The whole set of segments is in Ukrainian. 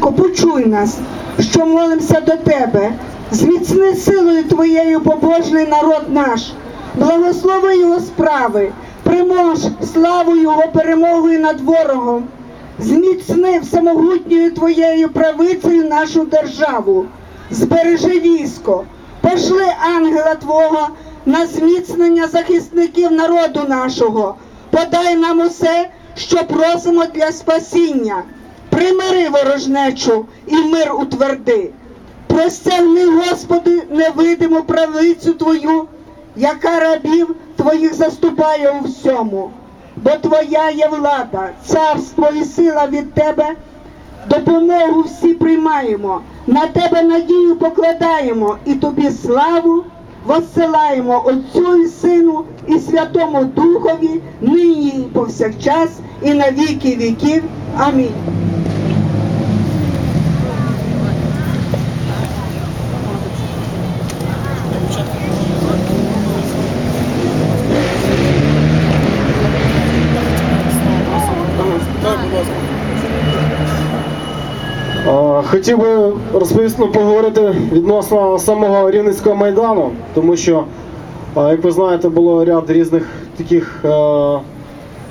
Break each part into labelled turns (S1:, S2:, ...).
S1: почуй нас, що молимося до тебе. Зміцни силою твоєю побожний народ наш, благослови його справи, примнож славу його перемогою над ворогом, зміцни всемогутньою твоєю правицею нашу державу, збережи військо, пошли ангела Твого на зміцнення захисників народу нашого, подай нам усе, що просимо для спасіння. Примири ворожнечу і мир утверди. Простягни, Господи, невидиму правицю Твою, яка рабів Твоїх заступає у всьому. Бо Твоя є влада, царство і сила від Тебе, допомогу всі приймаємо, на Тебе надію покладаємо і Тобі славу воссилаємо Отцю і Сину і Святому Духові, нині і повсякчас, і на віки віків. Амінь.
S2: Е, Хотів би розповісти, ну, поговорити відносно самого Рівненського майдану, тому що, е, як ви знаєте, було ряд різних таких е,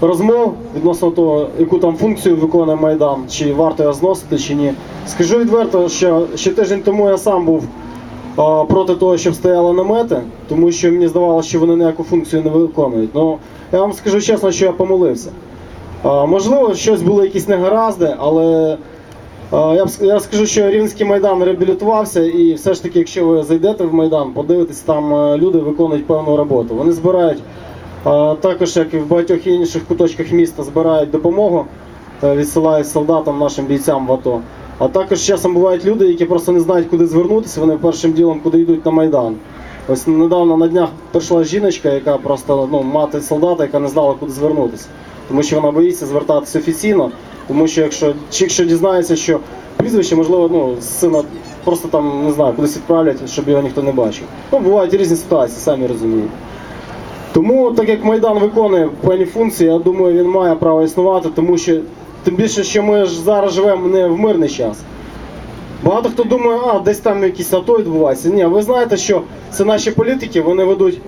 S2: розмов відносно того, яку там функцію виконує Майдан, чи варто його зносити, чи ні. Скажу відверто, що ще тиждень тому я сам був е, проти того, щоб стояли намети, тому що мені здавалося, що вони ніяку функцію не виконують. Ну, я вам скажу чесно, що я помилився. Е, Можливо, щось були якісь негаразди, але Е, Я б я скажу, що Рівненський майдан реабілітувався, і все ж таки, якщо ви зайдете в майдан, подивитесь, там е, люди виконують певну роботу. Вони збирають також, як і в багатьох інших куточках міста, збирають допомогу, е, відсилають солдатам, нашим бійцям в АТО. А також часом бувають люди, які просто не знають, куди звернутися. Вони першим ділом куди йдуть на майдан. Ось недавно на днях прийшла жіночка, яка просто ну, мати солдата, яка не знала, куди звернутися. Тому що вона боїться звертатися офіційно, тому що якщо, якщо дізнається, що прізвище, можливо, ну, сина просто там не знаю, кудись відправлять, щоб його ніхто не бачив. Ну, бувають різні ситуації, самі розумієте. Тому, так як Майдан виконує певні функції, я думаю, він має право існувати, тому що тим більше, що ми ж зараз живемо не в мирний час. Багато хто думає, а десь там якісь АТО відбувається. Ні, ви знаєте, що це наші політики, вони ведуть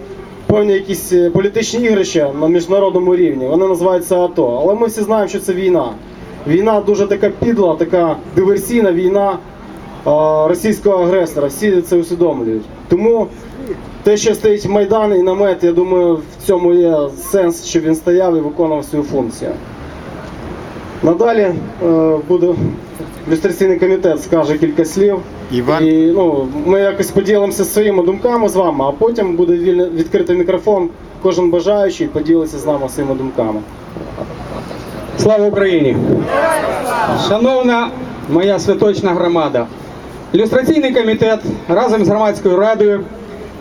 S2: певні якісь е, політичні ігрища на міжнародному рівні. Вони називаються АТО. Але ми всі знаємо, що це війна. Війна дуже така підла, така диверсійна війна російського агресора. Всі це усвідомлюють. Тому те, що стоїть Майдан і намет, я думаю, в цьому є сенс, щоб він стояв і виконував свою функцію. Надалі е, буде люстраційний комітет скаже кілька слів.
S3: Іван.
S2: І ну, ми якось поділимося своїми думками з вами, а потім буде вільно відкритий мікрофон. Кожен бажаючий поділиться з нами своїми думками.
S4: Слава Україні! Шановна моя святочна громада, ілюстраційний комітет разом з громадською радою,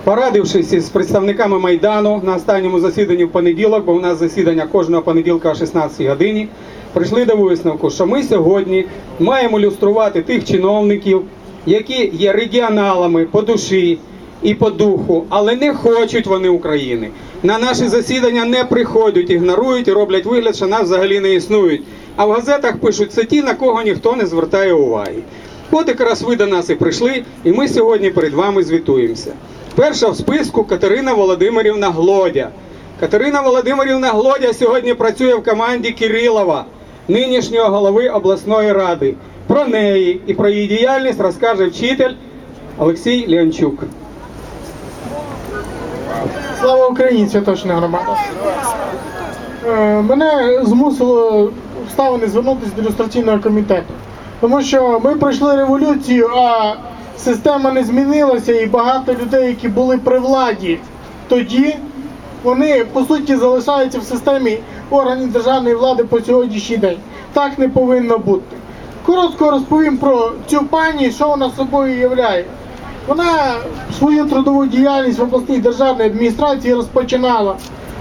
S4: порадившись із представниками Майдану на останньому засіданні в понеділок, бо у нас засідання кожного понеділка о 16 годині, прийшли до висновку, що ми сьогодні маємо люструвати тих чиновників, які є регіоналами по душі і по духу, але не хочуть вони України. На наші засідання не приходять, ігнорують і роблять вигляд, що нас взагалі не існують. А в газетах пишуть це ті, на кого ніхто не звертає уваги. От якраз ви до нас і прийшли, і ми сьогодні перед вами звітуємося. Перша в списку Катерина Володимирівна Глодя. Катерина Володимирівна Глодя сьогодні працює в команді Кирилова, нинішнього голови обласної ради. Про неї і про її діяльність розкаже вчитель Олексій Леончук.
S5: Слава Україні, святочна громада. Е, Мене змусило обставини звернутися до ілюстраційного комітету. Тому що ми пройшли революцію, а система не змінилася, і багато людей, які були при владі тоді, вони по суті залишаються в системі органів державної влади по сьогоднішній день. Так не повинно бути. Коротко розповім про цю пані, що вона собою являє. Вона свою трудову діяльність в обласній державній адміністрації розпочинала.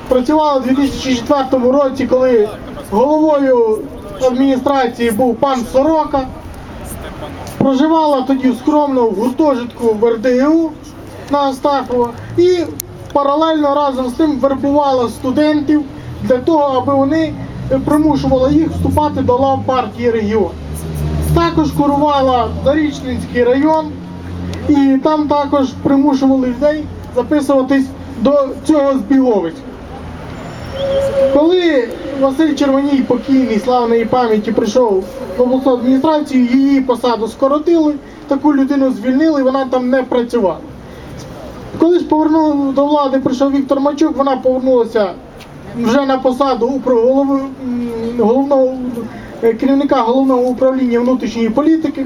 S5: Працювала у 2004 році, коли головою адміністрації був пан Сорока. Проживала тоді скромно в гуртожитку в РДГУ на Астафова і паралельно разом з тим вербувала студентів для того, аби вони примушували їх вступати до лав партії регіону. Також курувала Зарічненський район, і там також примушували людей записуватись до цього збіговиська. Коли Василь Червоній, покійний, славної пам'яті, прийшов в обласну адміністрацію, її посаду скоротили, таку людину звільнили, вона там не працювала. Коли ж повернули до влади, прийшов Віктор Мачук, вона повернулася вже на посаду голови, головного керівника головного управління внутрішньої політики,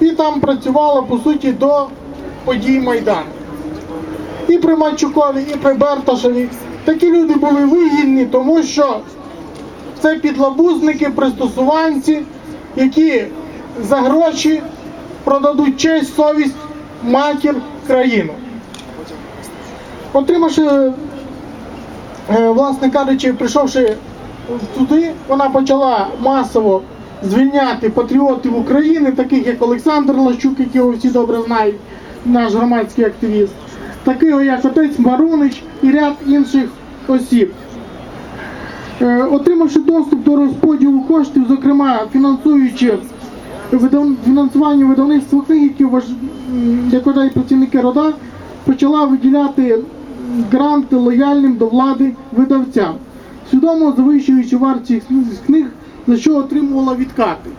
S5: і там працювала по суті до подій Майдану і при Мачукові, і при Берташеві. Такі люди були вигідні, тому що це підлабузники, пристосуванці, які за гроші продадуть честь, совість, матір, країну. Отримавши, е, власне кажучи, прийшовши туди, вона почала масово звільняти патріотів України, таких як Олександр Лащук, якого всі добре знають, наш громадський активіст, такого як отець Марунич і ряд інших осіб. Е, Отримавши доступ до розподілу коштів, зокрема фінансуючи фінансування видавництва книг, які вважають працівники рода, почала виділяти гранти лояльним до влади видавцям, свідомо завищуючи вартість книг, за що отримувала відкати.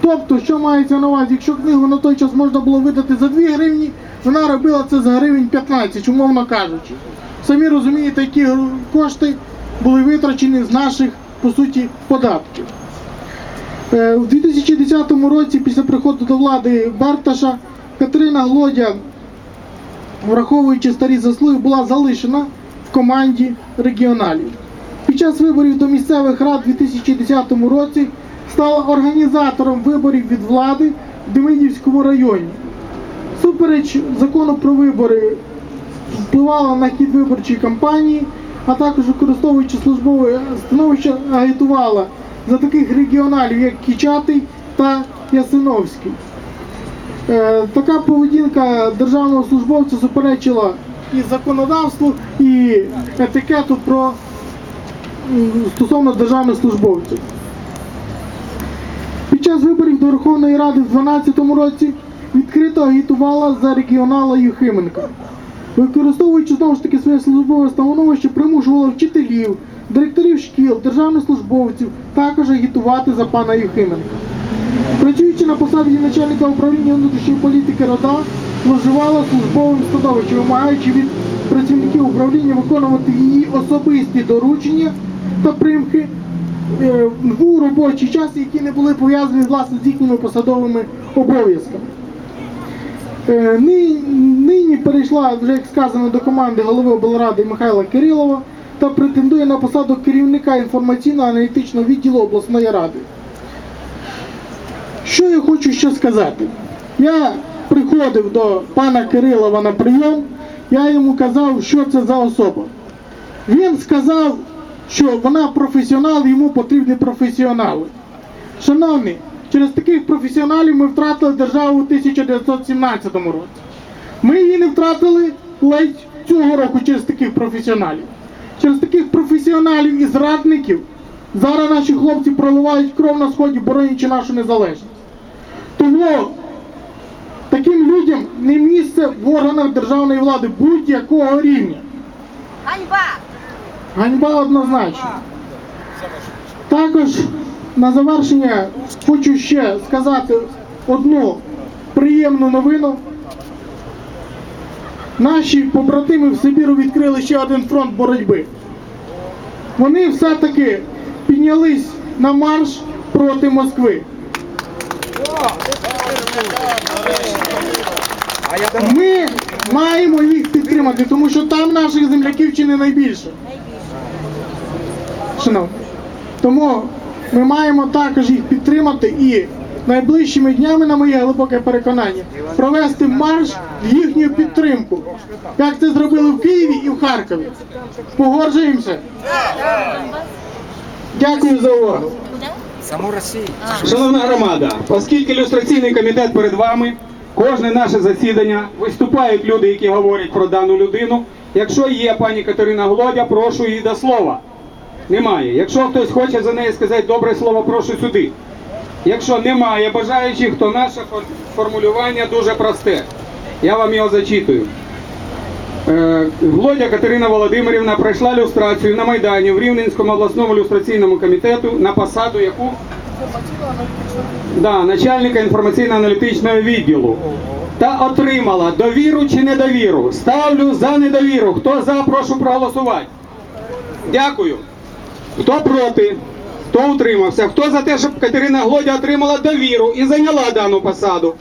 S5: Тобто, що мається на увазі, якщо книгу на той час можна було видати за 2 гривні, вона робила це за гривень 15, умовно кажучи. Самі розумієте, які кошти були витрачені з наших, по суті, податків. Е, У 2010 році, після приходу до влади Берташа, Катерина Глодя, враховуючи старі заслуги, була залишена в команді регіоналів. Під час виборів до місцевих рад у 2010 році стала організатором виборів від влади в Демидівському районі. Супереч закону про вибори впливала на хід виборчої кампанії, а також використовуючи службове становище, агітувала за таких регіоналів, як Кічатий та Ясиновський. Е, така поведінка державного службовця суперечила і законодавству, і етикету про стосовно державних службовців. Під час виборів до Верховної Ради в 2012 році відкрито агітувала за регіонала Юхименка. Використовуючи знову ж таки своє службове становище, примушувала вчителів, директорів шкіл, державних службовців також агітувати за пана Юхименка. Працюючи на посаді начальника управління внутрішньої політики РОДА, зловживала службовим становищем, вимагаючи від працівників управління виконувати її особисті доручення та примхи е, у робочий час, які не були пов'язані власне з їхніми посадовими обов'язками. Е, нині перейшла, вже як сказано, до команди голови облради Михайла Кирилова та претендує на посаду керівника інформаційно-аналітичного відділу обласної ради. Що я хочу ще сказати? Я приходив до пана Кирилова на прийом, я йому казав, що це за особа. Він сказав, що вона професіонал, йому потрібні професіонали. Шановні, через таких професіоналів ми втратили державу у 1917 році. Ми її не втратили ледь цього року через таких професіоналів. Через таких професіоналів і зрадників зараз наші хлопці проливають кров на сході, боронячи нашу незалежність. Тому таким людям не місце в органах державної влади будь-якого рівня.
S3: Ганьба!
S5: Ганьба однозначно. Також на завершення хочу ще сказати одну приємну новину. Наші побратими в Сибіру відкрили ще один фронт боротьби. Вони все-таки піднялись на марш проти Москви. Ми маємо їх підтримати, тому що там наших земляків чи не найбільше. Шановні. Тому ми маємо також їх підтримати і найближчими днями, на моє глибоке переконання, провести марш в їхню підтримку. Як це зробили в Києві і в Харкові. Погоджуємося? Дякую за увагу.
S6: Саму Росію.
S4: Шановна громада, оскільки ілюстраційний комітет перед вами, кожне наше засідання виступають люди, які говорять про дану людину. Якщо є пані Катерина Глодя, прошу її до слова. Немає. Якщо хтось хоче за неї сказати добре слово, прошу сюди. Якщо немає бажаючих, то наше формулювання дуже просте. Я вам його зачитую. Е, Глодя Катерина Володимирівна пройшла люстрацію на Майдані в Рівненському обласному люстраційному комітету на посаду яку да, начальника інформаційно-аналітичного відділу та отримала довіру чи недовіру. Ставлю за недовіру. Хто за, прошу проголосувати. Дякую. Хто проти? Хто утримався? Хто за те, щоб Катерина Глодя отримала довіру і зайняла дану посаду?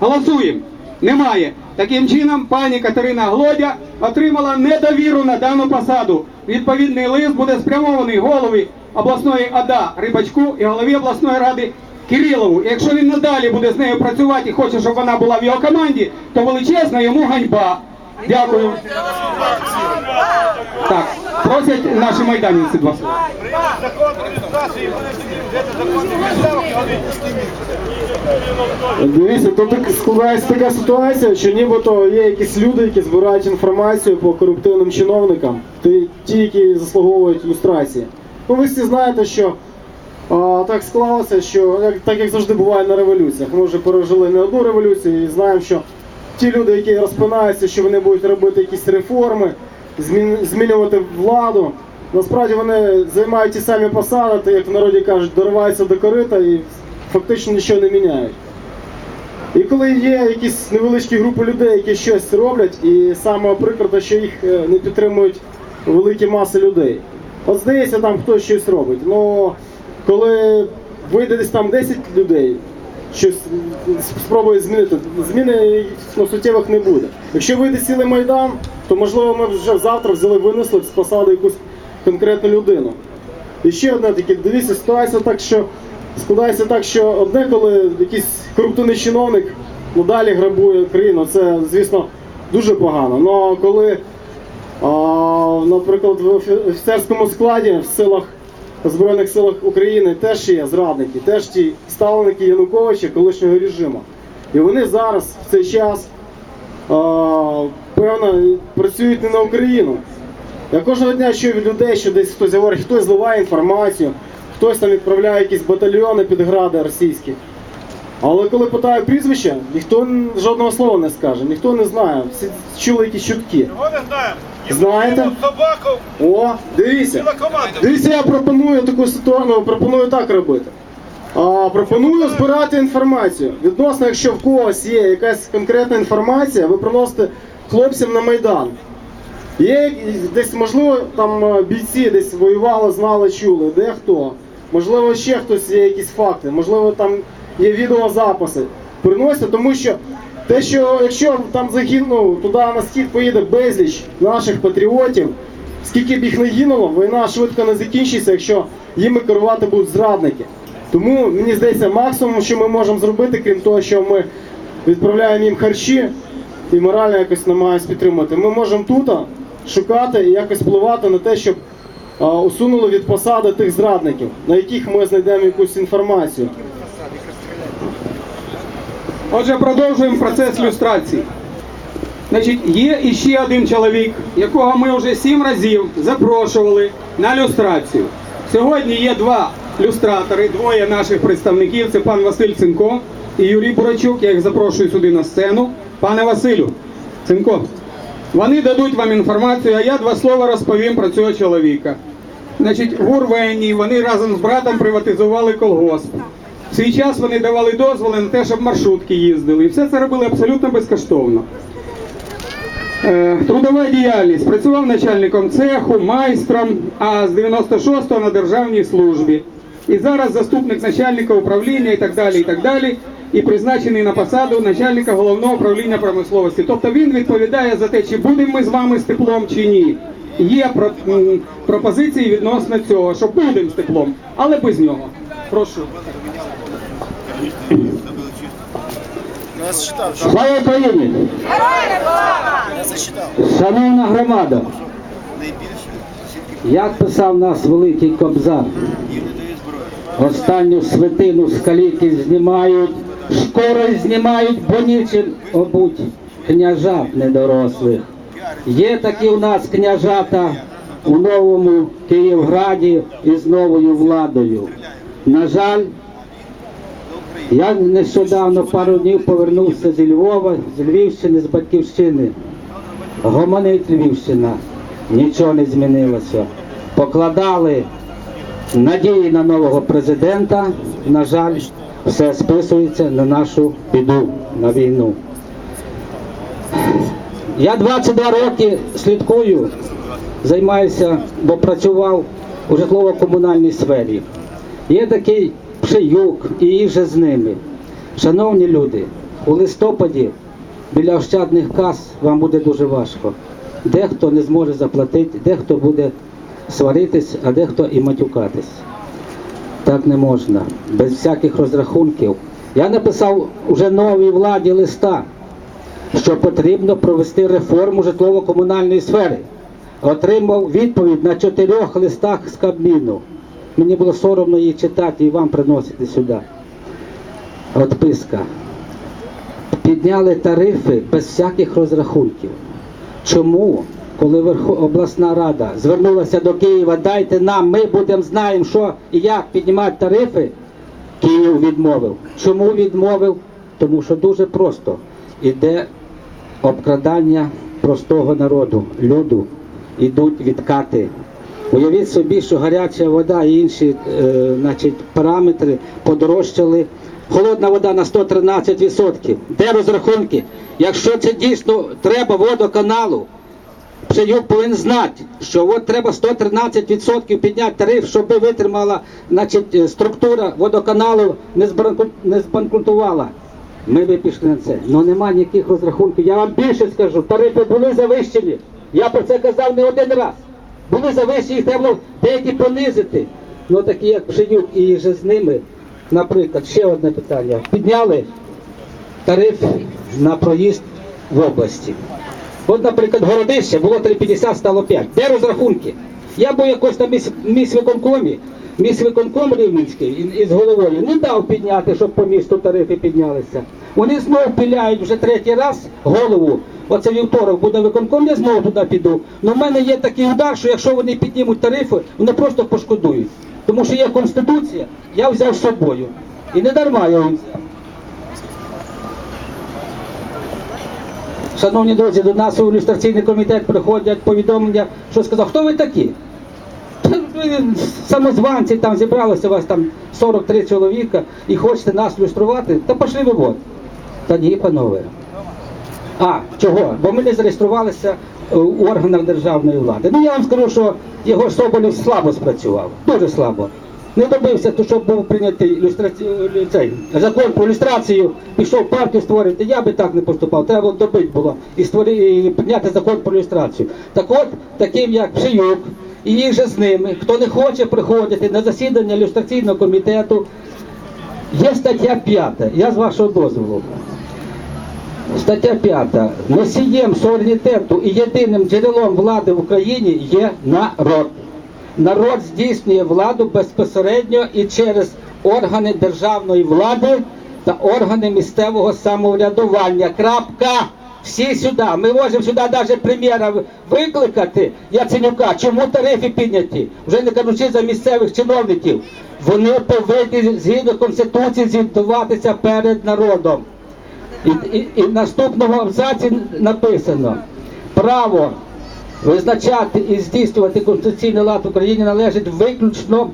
S4: Голосуємо. Немає. Таким чином, пані Катерина Глодя отримала недовіру на дану посаду. Відповідний лист буде спрямований голові обласної ОДА Рибачку і голові обласної ради Кирилову. Якщо він надалі буде з нею працювати і хоче, щоб вона була в його команді, то величезна йому ганьба. Дякую. Так, просять наші майданівці два слова.
S2: Дивіться, тут так складається така ситуація, що нібито є якісь люди, які збирають інформацію по корупційним чиновникам, ті, які заслуговують люстрації. Ну, ви всі знаєте, що а, так склалося, що як, так як завжди буває на революціях. Ми вже пережили не одну революцію і знаємо, що ті люди, які розпинаються, що вони будуть робити якісь реформи, змінювати владу. Насправді вони займають ті самі посади, то, як в народі кажуть, дориваються до корита і фактично нічого не міняють. І коли є якісь невеличкі групи людей, які щось роблять, і саме прикро, що їх е, не підтримують великі маси людей. От здається, там хтось щось робить. Ну коли вийде десь там 10 людей, щось спробує змінити, зміни ну, суттєвих не буде. Якщо вийде цілий майдан, то можливо ми вже завтра взяли, винесли з посади якусь конкретну людину. І ще одне таке, дивіться, ситуація так, що складається так, що одне, коли якийсь корупційний чиновник ну, далі грабує країну, це, звісно, дуже погано. Но коли, а, наприклад, в офіцерському складі в силах Збройних силах України теж є зрадники, теж ті ставленики Януковича колишнього режиму. І вони зараз в цей час певно працюють не на Україну. Я кожного дня чую від людей, що десь хтось говорить, хтось зливає інформацію, хтось там відправляє якісь батальйони під гради російські. Але коли питаю прізвище, ніхто жодного слова не скаже, ніхто не знає. Всі чули якісь чутки.
S3: Чого не знаємо?
S2: Знаєте?
S3: Собаку,
S2: О, дивіться. Дивіться, я пропоную таку ситуацію, пропоную так робити. А, пропоную збирати інформацію. Відносно, якщо в когось є якась конкретна інформація, ви приносите хлопцям на Майдан. Є десь, можливо, там е, бійці десь воювали, знали, чули, де хто. Можливо, ще хтось є якісь факти, можливо, там є відеозаписи. Приносять, тому що те, що якщо там загинув, туди на схід поїде безліч наших патріотів, скільки б їх не гинуло, війна швидко не закінчиться, якщо їми керувати будуть зрадники. Тому мені здається, максимум, що ми можемо зробити, крім того, що ми відправляємо їм харчі і морально якось намагаємось підтримати. Ми можемо тут шукати і якось впливати на те, щоб усунули від посади тих зрадників, на яких ми знайдемо якусь інформацію.
S4: Отже, продовжуємо процес люстрації. Значить, є іще один чоловік, якого ми вже сім разів запрошували на люстрацію. Сьогодні є два люстратори, двоє наших представників. Це пан Василь Цинко і Юрій Бурачук. Я їх запрошую сюди на сцену. Пане Василю, Цинко, вони дадуть вам інформацію, а я два слова розповім про цього чоловіка. Значить, в Урвені вони разом з братом приватизували колгосп. Свій час вони давали дозволи на те, щоб маршрутки їздили. І все це робили абсолютно безкоштовно. Е, Трудова діяльність. Працював начальником цеху, майстром, а з 96-го на державній службі. І зараз заступник начальника управління і так далі, і так далі. І призначений на посаду начальника головного управління промисловості. Тобто він відповідає за те, чи будемо ми з вами з теплом, чи ні. Є пропозиції відносно цього, що будемо з теплом, але без нього. Прошу.
S6: Слава Україні! Шановна громада! Як писав нас великий кобзар, останню свитину з каліки знімають, шкури знімають, бо нічим обуть княжат недорослих. Є такі у нас княжата у новому Київграді із новою владою. На жаль, Я нещодавно пару днів повернувся зі Львова, з Львівщини, з Батьківщини. Гомонить Львівщина, нічого не змінилося. Покладали надії на нового президента. На жаль, все списується на нашу біду, на війну. Я 22 роки слідкую, займаюся, бо працював у житлово-комунальній сфері. Є такий Пшиюк і їх з ними. Шановні люди, у листопаді біля ощадних кас вам буде дуже важко. Дехто не зможе заплатити, дехто буде сваритись, а дехто і матюкатись. Так не можна, без всяких розрахунків. Я написав уже новій владі листа, що потрібно провести реформу житлово-комунальної сфери. Отримав відповідь на чотирьох листах з Кабміну. Мені було соромно її читати і вам приносити сюди. Отписка. Підняли тарифи без всяких розрахунків. Чому, коли обласна рада звернулася до Києва, дайте нам, ми будемо знаємо, що і як піднімати тарифи, Київ відмовив. Чому відмовив? Тому що дуже просто іде обкрадання простого народу, люду, ідуть відкати. Уявіть собі, що гаряча вода і інші е, значить, параметри подорожчали. Холодна вода на 113%. Де розрахунки? Якщо це дійсно треба водоканалу, Пшенюк повинен знати, що от треба 113% підняти тариф, щоб витримала значить, е, структура водоканалу, не, збанкрутувала. Ми би пішли на це. Але нема ніяких розрахунків. Я вам більше скажу, тарифи були завищені. Я про це казав не один раз. Були завищені, їх треба деякі понизити. Ну такі як Пшенюк і вже з ними, наприклад, ще одне питання. Підняли тариф на проїзд в області. От, наприклад, городище було 3,50, стало 5. Де розрахунки? Я був якось на міс, міськвиконкомі, міськвиконком Рівненський із головою не дав підняти, щоб по місту тарифи піднялися. Вони знову піляють вже третій раз голову. Оце вівторок буде виконком, я знову туди піду. Ну в мене є такий удар, що якщо вони піднімуть тарифи, вони просто пошкодують. Тому що є конституція, я взяв з собою. І не дарма я взяв. Шановні друзі, до нас у ілюстраційний комітет приходять повідомлення, що сказав, хто ви такі? Ви Самозванці там зібралося вас там 43 чоловіка і хочете нас люструвати, та пошли ви вон. Та ні, панове. А, чого? Бо ми не зареєструвалися у органах державної влади. Ну я вам скажу, що його Соболів слабо спрацював, дуже слабо. Не добився, то щоб був прийнятий люстраці... е, цей закон про люстрацію, пішов партію створити. Я би так не поступав. Треба було добити було і створити і прийняти закон про люстрацію. Так от, таким як Пшиюк, і їх же з ними, хто не хоче приходити на засідання люстраційного комітету, є стаття 5, я з вашого дозволу. Стаття 5. Носієм суверенітету і єдиним джерелом влади в Україні є народ. Народ здійснює владу безпосередньо і через органи державної влади та органи місцевого самоврядування. Крапка. Всі сюди. Ми можемо сюди навіть прем'єра викликати Яценюка. Чому тарифи підняті? Вже не кажучи за місцевих чиновників. Вони повинні згідно Конституції звітуватися перед народом. І, і, і в наступному абзаці написано: право визначати і здійснювати конституційний лад в Україні належить виключно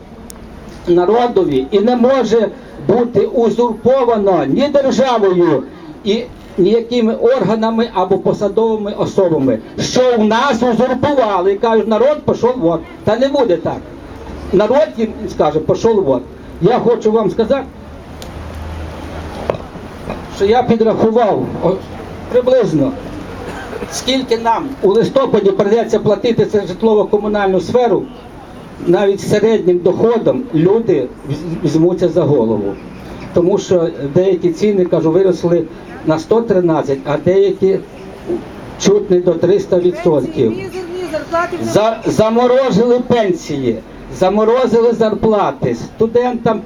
S6: народові і не може бути узурповано ні державою і ніякими органами або посадовими особами. Що в нас узурпували і кажуть, народ пішов вот. Та не буде так. Народ їм скаже, пішов вот. Я хочу вам сказати, що я підрахував приблизно, скільки нам у листопаді прийдеться платити за житлово-комунальну сферу, навіть середнім доходом люди віз- візьмуться за голову. Тому що деякі ціни, кажу, виросли на 113, а деякі чуть не до 300%.
S1: Мізерні зарплати вже
S6: За, заморозили пенсії, заморозили зарплати студентам